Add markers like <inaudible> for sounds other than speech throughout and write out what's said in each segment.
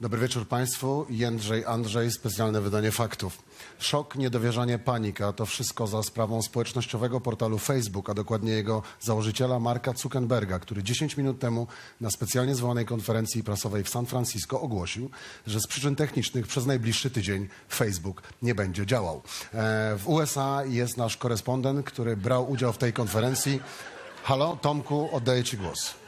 Dobry wieczór Państwu. Jędrzej Andrzej, specjalne wydanie faktów. Szok, niedowierzanie, panika to wszystko za sprawą społecznościowego portalu Facebook, a dokładnie jego założyciela Marka Zuckerberga, który 10 minut temu na specjalnie zwołanej konferencji prasowej w San Francisco ogłosił, że z przyczyn technicznych przez najbliższy tydzień Facebook nie będzie działał. E, W USA jest nasz korespondent, który brał udział w tej konferencji. Halo, Tomku, oddaję Ci głos.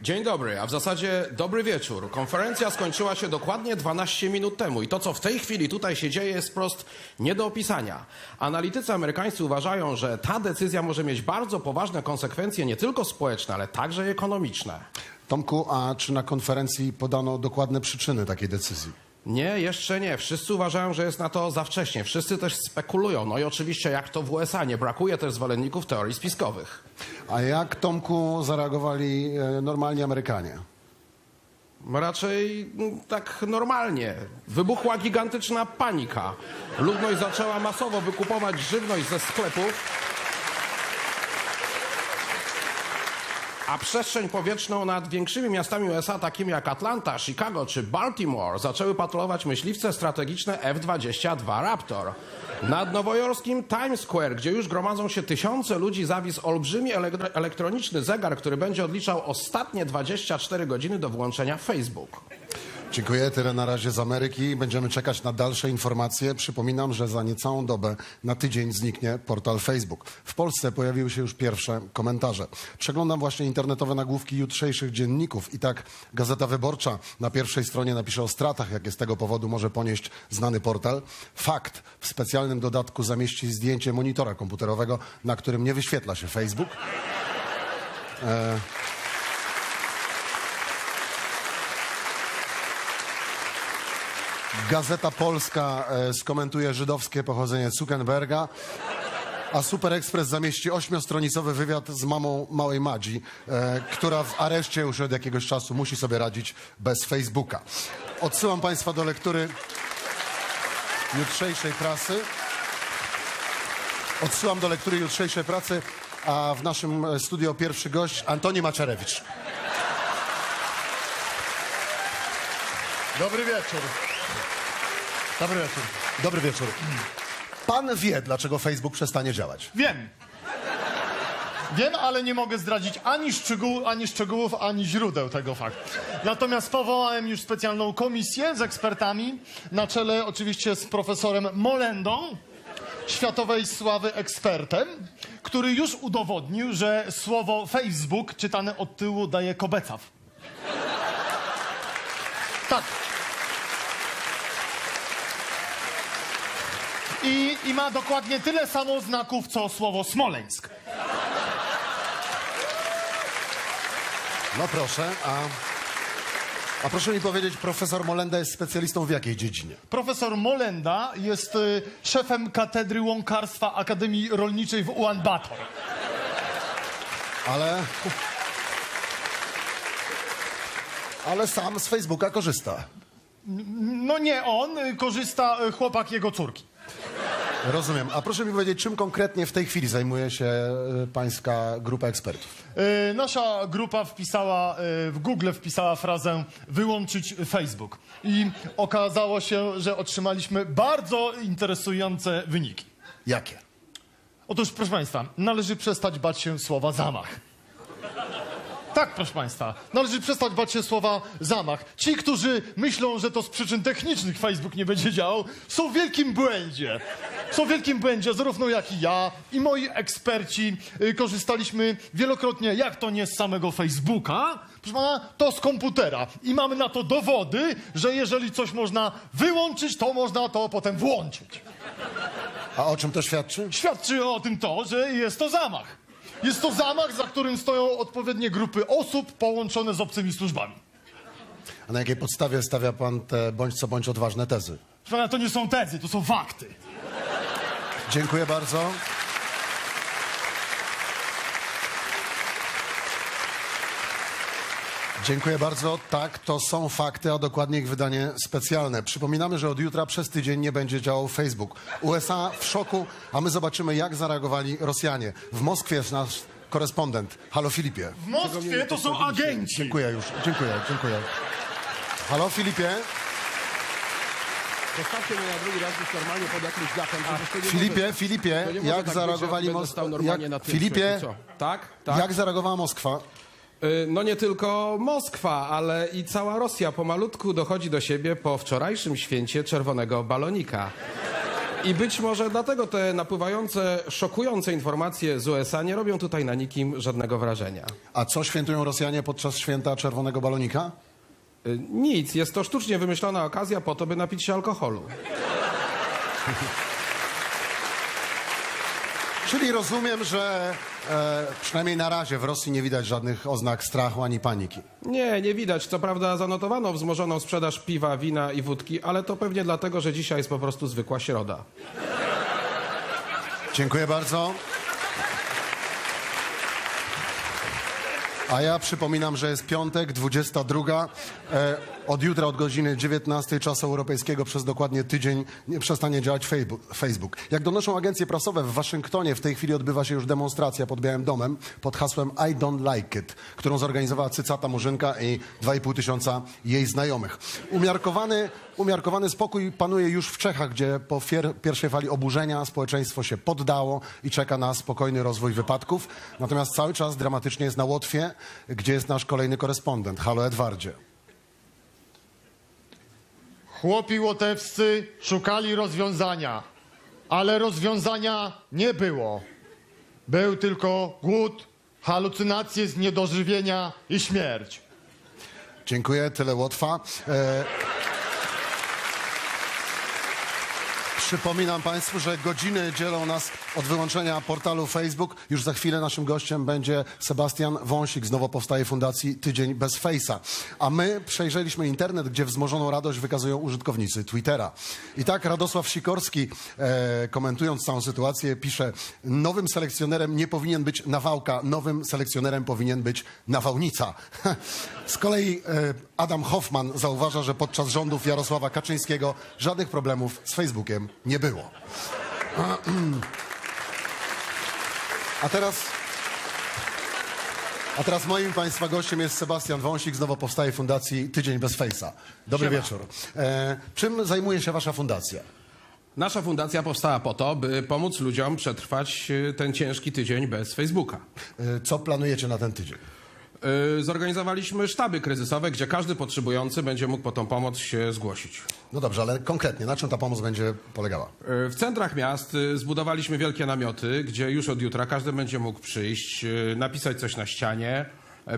Dzień dobry, a w zasadzie dobry wieczór. Konferencja skończyła się dokładnie 12 minut temu i to, co w tej chwili tutaj się dzieje, jest wprost nie do opisania. Analitycy amerykańscy uważają, że ta decyzja może mieć bardzo poważne konsekwencje nie tylko społeczne, ale także ekonomiczne. Tomku, a czy na konferencji podano dokładne przyczyny takiej decyzji? Nie, jeszcze nie. Wszyscy uważają, że jest na to za wcześnie. Wszyscy też spekulują. No i oczywiście, jak to w USA, nie brakuje też zwolenników teorii spiskowych. A jak, Tomku, zareagowali e, normalni Amerykanie? Raczej mm, tak normalnie. Wybuchła gigantyczna panika. Ludność zaczęła masowo wykupować żywność ze sklepów. A przestrzeń powietrzną nad większymi miastami USA, takimi jak Atlanta, Chicago czy Baltimore, zaczęły patrolować myśliwce strategiczne F-22 Raptor. Nad nowojorskim Times Square, gdzie już gromadzą się tysiące ludzi, zawisł olbrzymi ele- elektroniczny zegar, który będzie odliczał ostatnie 24 godziny do włączenia Facebook. Dziękuję, tyle na razie z Ameryki. Będziemy czekać na dalsze informacje. Przypominam, że za niecałą dobę, na tydzień zniknie portal Facebook. W Polsce pojawiły się już pierwsze komentarze. Przeglądam właśnie internetowe nagłówki jutrzejszych dzienników i tak Gazeta Wyborcza na pierwszej stronie napisze o stratach, jakie z tego powodu może ponieść znany portal. Fakt w specjalnym dodatku zamieści zdjęcie monitora komputerowego, na którym nie wyświetla się Facebook. Gazeta Polska e, skomentuje żydowskie pochodzenie Zuckerberga, a Super Express zamieści ośmiostronicowy wywiad z mamą małej Madzi, e, która w areszcie już od jakiegoś czasu musi sobie radzić bez Facebooka. Odsyłam Państwa do lektury jutrzejszej prasy. Odsyłam do lektury jutrzejszej pracy, a w naszym e, studio pierwszy gość Antoni Maczarewicz. Dobry wieczór. Dobry wieczór. Dobry wieczór. Pan wie, dlaczego Facebook przestanie działać. Wiem. Wiem, ale nie mogę zdradzić ani, szczegół, ani szczegółów, ani źródeł tego faktu. Natomiast powołałem już specjalną komisję z ekspertami, na czele oczywiście z profesorem Molendą, światowej sławy ekspertem, który już udowodnił, że słowo Facebook czytane od tyłu daje kobecaw. Tak. I, I ma dokładnie tyle samo znaków, co słowo Smoleńsk. No proszę, a, a proszę mi powiedzieć, profesor Molenda jest specjalistą w jakiej dziedzinie? Profesor Molenda jest y, szefem katedry łąkarstwa Akademii Rolniczej w Ulaanbaatar. Ale... Ale sam z Facebooka korzysta. No nie on, y, korzysta y, chłopak jego córki. Rozumiem. A proszę mi powiedzieć, czym konkretnie w tej chwili zajmuje się y, pańska grupa ekspertów? Y, nasza grupa wpisała, y, w Google wpisała frazę wyłączyć Facebook. I okazało się, że otrzymaliśmy bardzo interesujące wyniki. Jakie? Otóż, proszę Państwa, należy przestać bać się słowa zamach. Tak, proszę Państwa, należy przestać bać się słowa zamach. Ci, którzy myślą, że to z przyczyn technicznych Facebook nie będzie działał, są w wielkim błędzie. Są w wielkim błędzie, zarówno jak i ja, i moi eksperci y, korzystaliśmy wielokrotnie, jak to nie z samego Facebooka, proszę Pana, to z komputera. I mamy na to dowody, że jeżeli coś można wyłączyć, to można to potem włączyć. A o czym to świadczy? Świadczy o tym to, że jest to zamach. Jest to zamach, za którym stoją odpowiednie grupy osób połączone z obcymi służbami. A na jakiej podstawie stawia pan te bądź co bądź odważne tezy? Proszę pana, to nie są tezy, to są fakty. Dziękuję bardzo. Dziękuję bardzo. Tak, to są fakty, a dokładnie ich wydanie specjalne. Przypominamy, że od jutra przez tydzień nie będzie działał Facebook. USA w szoku, a my zobaczymy, jak zareagowali Rosjanie. W Moskwie jest nasz korespondent. Halo Filipie. W Moskwie to są agenci. Dziękuję już. Dziękuję, dziękuję. Halo Filipie? Postawcie mnie na drugi raz już normalnie pod jakimś dachem. Filipie, może- Filipie, jak tak zareagowali że będę Mos- stał normalnie jak- na tym Filipie? świecie. Co? Tak? tak? Jak zareagowała Moskwa? Y, No nie tylko Moskwa, ale i cała Rosja pomalutku dochodzi do siebie po wczorajszym święcie czerwonego balonika. I być może dlatego te napływające, szokujące informacje z USA nie robią tutaj na nikim żadnego wrażenia. A co świętują Rosjanie podczas święta czerwonego balonika? Y, Nic, jest to sztucznie wymyślona okazja po to, by napić się alkoholu. Czyli rozumiem, że e, przynajmniej na razie w Rosji nie widać żadnych oznak strachu ani paniki. Nie, nie widać. Co prawda zanotowano wzmożoną sprzedaż piwa, wina i wódki, ale to pewnie dlatego, że dzisiaj jest po prostu zwykła środa. Dziękuję bardzo. A ja przypominam, że jest piątek, 22. E, od jutra, od godziny 19 czasu europejskiego przez dokładnie tydzień nie przestanie działać Facebook. Jak donoszą agencje prasowe, w Waszyngtonie w tej chwili odbywa się już demonstracja pod Białym Domem pod hasłem I don't like it, którą zorganizowała Cycata Murzynka i 2,5 tysiąca jej znajomych. Umiarkowany, umiarkowany spokój panuje już w Czechach, gdzie po pierwszej fali oburzenia społeczeństwo się poddało i czeka na spokojny rozwój wypadków. Natomiast cały czas dramatycznie jest na Łotwie, gdzie jest nasz kolejny korespondent. Halo Edwardzie. Chłopi łotewscy szukali rozwiązania, ale rozwiązania nie było. Był tylko głód, halucynacje z niedożywienia i śmierć. Dziękuję, tyle Łotwa. E... Przypominam Państwu, że godziny dzielą nas od wyłączenia portalu Facebook. Już za chwilę naszym gościem będzie Sebastian Wąsik z nowo fundacji Tydzień bez Face'a. A my przejrzeliśmy internet, gdzie wzmożoną radość wykazują użytkownicy Twittera. I tak Radosław Sikorski, e, komentując całą sytuację, pisze nowym selekcjonerem nie powinien być Nawałka, nowym selekcjonerem powinien być Nawałnica. <laughs> Z kolei e, Adam Hoffman zauważa, że podczas rządów Jarosława Kaczyńskiego żadnych problemów z Facebookiem nie było. <clears throat> A teraz... A teraz moim Państwa gościem jest Sebastian Wąsik z nowo powstałej fundacji Tydzień bez Face'a. Dobry Siema. wieczór. E, czym zajmuje się Wasza fundacja? Nasza fundacja powstała po to, by pomóc ludziom przetrwać y, ten ciężki tydzień bez Facebooka. E, co planujecie na ten tydzień? Y, Zorganizowaliśmy sztaby kryzysowe, gdzie każdy potrzebujący będzie mógł po tą pomoc się zgłosić. No dobrze, ale konkretnie, na czym ta pomoc będzie polegała? Y, W centrach miast y, zbudowaliśmy wielkie namioty, gdzie już od jutra każdy będzie mógł przyjść, napisać coś na ścianie,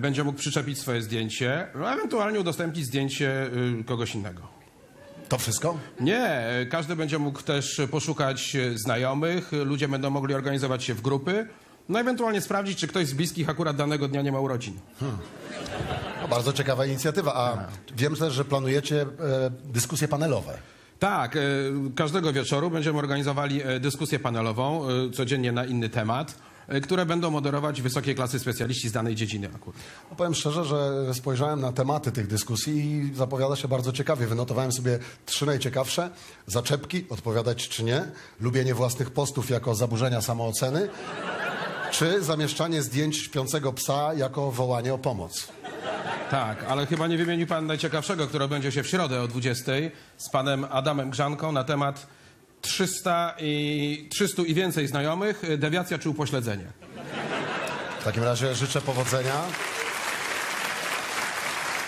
będzie mógł przyczepić swoje zdjęcie, no, ewentualnie udostępnić zdjęcie kogoś innego. To wszystko? Nie, każdy będzie mógł też poszukać znajomych, ludzie będą mogli organizować się w grupy, no ewentualnie sprawdzić, czy ktoś z bliskich akurat danego dnia nie ma urodzin. No, bardzo ciekawa inicjatywa. A wiem też, że planujecie e, dyskusje panelowe. Tak, e, każdego wieczoru będziemy organizowali e, dyskusję panelową, e, codziennie na inny temat, e, które będą moderować wysokiej klasy specjaliści z danej dziedziny akurat. No, powiem szczerze, że spojrzałem na tematy tych dyskusji i zapowiada się bardzo ciekawie. Wynotowałem sobie trzy najciekawsze. Zaczepki, odpowiadać czy nie. Lubienie własnych postów jako zaburzenia samooceny. Czy zamieszczanie zdjęć śpiącego psa jako wołanie o pomoc. Tak, ale chyba nie wymienił pan najciekawszego, które będzie się w środę o 20 z panem Adamem Grzanką na temat 300 i, 300 i więcej znajomych, dewiacja czy upośledzenie. W takim razie życzę powodzenia.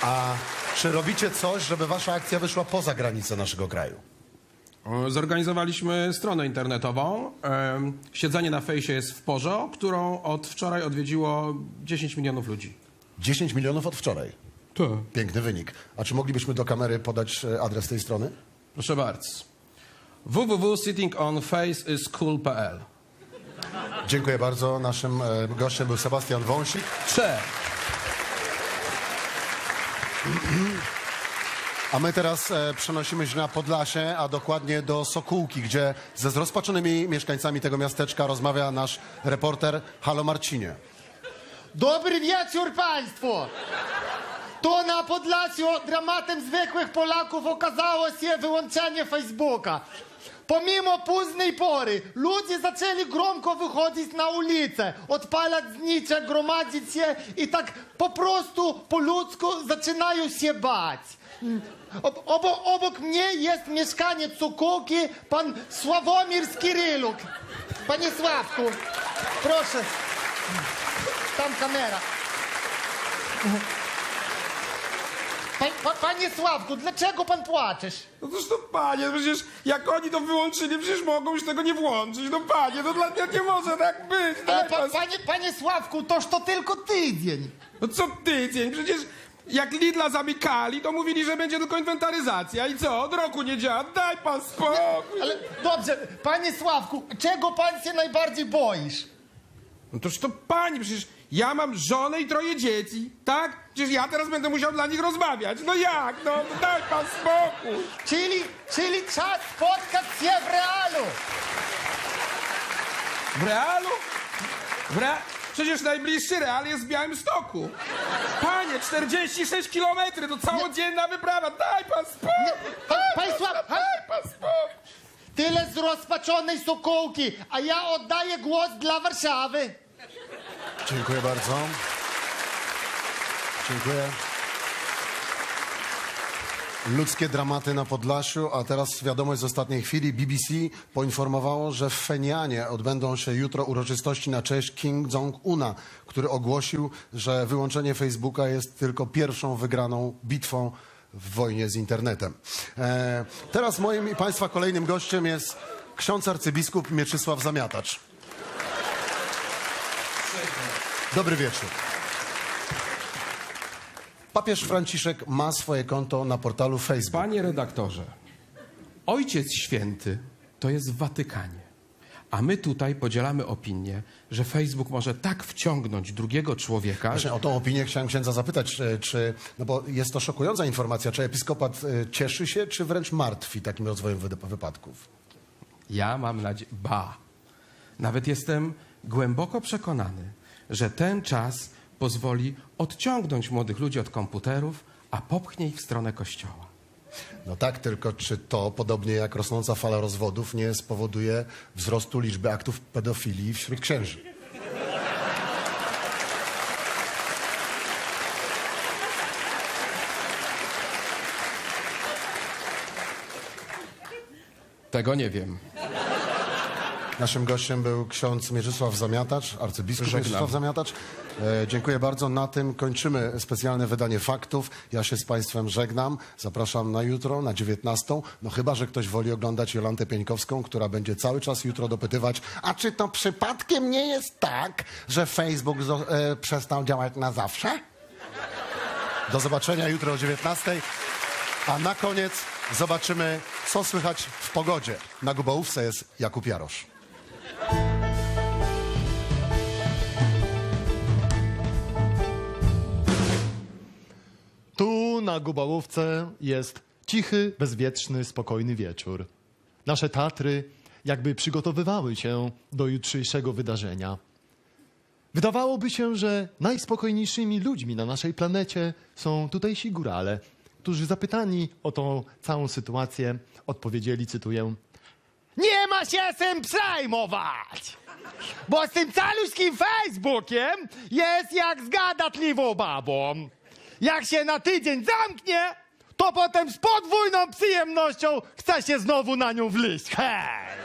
A czy robicie coś, żeby wasza akcja wyszła poza granice naszego kraju? Zorganizowaliśmy stronę internetową. Siedzenie na fejsie jest w Porzo, którą od wczoraj odwiedziło 10 milionów ludzi. 10 milionów od wczoraj. Tak. Piękny wynik. A czy moglibyśmy do kamery podać e, adres tej strony? Proszę bardzo. www.sittingonfaceiscool.pl Dziękuję bardzo. Naszym e, gościem był Sebastian Wąsik. Cze. A my teraz e, przenosimy się na Podlasie, a dokładnie do Sokółki, gdzie ze zrozpaczonymi mieszkańcami tego miasteczka rozmawia nasz reporter Halo Marcinie. Dobry wieczór Państwu! To na Podlasiu dramatem zwykłych Polaków okazało się wyłączenie Facebooka. Pomimo późnej pory ludzie zaczęli gromko wychodzić na ulicę, odpalać znicze, gromadzić się i tak po prostu po ludzku zaczynają się bać. Ob, obok, obok mnie jest mieszkaniec Sukułki, pan Sławomir Skiryluk. Panie Sławku, proszę. Tam kamera. Pa, pa, panie Sławku, dlaczego pan płaczesz? No toż to panie, przecież jak oni to wyłączyli, przecież mogą już tego nie włączyć. No panie, no dla nie może tak być. Ale pa, pan- panie, panie Sławku, toż to tylko tydzień. No co tydzień, przecież jak Lidla zamykali, to mówili, że będzie tylko inwentaryzacja. I co, od roku nie działa. Daj pan spokój. Ale dobrze, panie Sławku, czego pan się najbardziej boisz? No toż to pani, przecież ja mam żonę i troje dzieci, tak? Przecież ja teraz będę musiał dla nich rozmawiać. No jak, no, no daj pan spokój. Czyli, czyli czas spotkać się w realu. W realu? W rea... Przecież najbliższy real jest w Białymstoku. Panie, 46 kilometry, to całodzienna wyprawa. Daj pan spokój. Pa, panie Sławku, Daj pan spokój. tyle zrozpaczonej Sokółki, a ja oddaję głos dla Warszawy. Dziękuję bardzo. Dziękuję. Ludzkie dramaty na Podlasiu, a teraz wiadomość z ostatniej chwili. BBC poinformowało, że w Fenianie odbędą się jutro uroczystości na cześć Kim Jong-una, który ogłosił, że wyłączenie Facebooka jest tylko pierwszą wygraną bitwą w wojnie z internetem. E, teraz moim i Państwa kolejnym gościem jest ksiądz arcybiskup Mieczysław Zamiatacz. Dobry wieczór. Papież Franciszek ma swoje konto na portalu Facebook. Panie redaktorze, Ojciec Święty to jest w Watykanie. A my tutaj podzielamy opinię, że Facebook może tak wciągnąć drugiego człowieka, Właśnie o tą opinię chciałem księdza zapytać, czy, czy, no bo jest to szokująca informacja, czy episkopat y, cieszy się, czy wręcz martwi takim rozwojem wypadków? Ja mam nadzieję, ba, nawet jestem głęboko przekonany, że ten czas pozwoli odciągnąć młodych ludzi od komputerów, a popchnie ich w stronę kościoła. No tak, tylko czy to, podobnie jak rosnąca fala rozwodów, nie spowoduje wzrostu liczby aktów pedofilii wśród księży? Tego nie wiem. Naszym gościem był ksiądz Mieczysław Zamiatacz, arcybiskup Żegnam. Mieczysław Zamiatacz. E, dziękuję bardzo. Na tym kończymy specjalne wydanie faktów. Ja się z Państwem żegnam. Zapraszam na jutro, na 19. No chyba, że ktoś woli oglądać Jolantę Pieńkowską, która będzie cały czas jutro dopytywać, a czy to przypadkiem nie jest tak, że Facebook e, przestał działać na zawsze? Do zobaczenia jutro o 19. A na koniec zobaczymy, co słychać w pogodzie. Na Gubałówce jest Jakub Jarosz. Tu na Gubałówce jest cichy, bezwietrzny, spokojny wieczór. Nasze Tatry jakby przygotowywały się do jutrzejszego wydarzenia. Wydawałoby się, że najspokojniejszymi ludźmi na naszej planecie są tutejsi górale, którzy zapytani o tą całą sytuację odpowiedzieli, cytuję, Nie ma się tym przejmować! Bo z tym caluśkim Facebookiem jest jak z gadatliwą babą. Jak się na tydzień zamknie, to potem z podwójną przyjemnością chce się znowu na nią wleźć. Hej!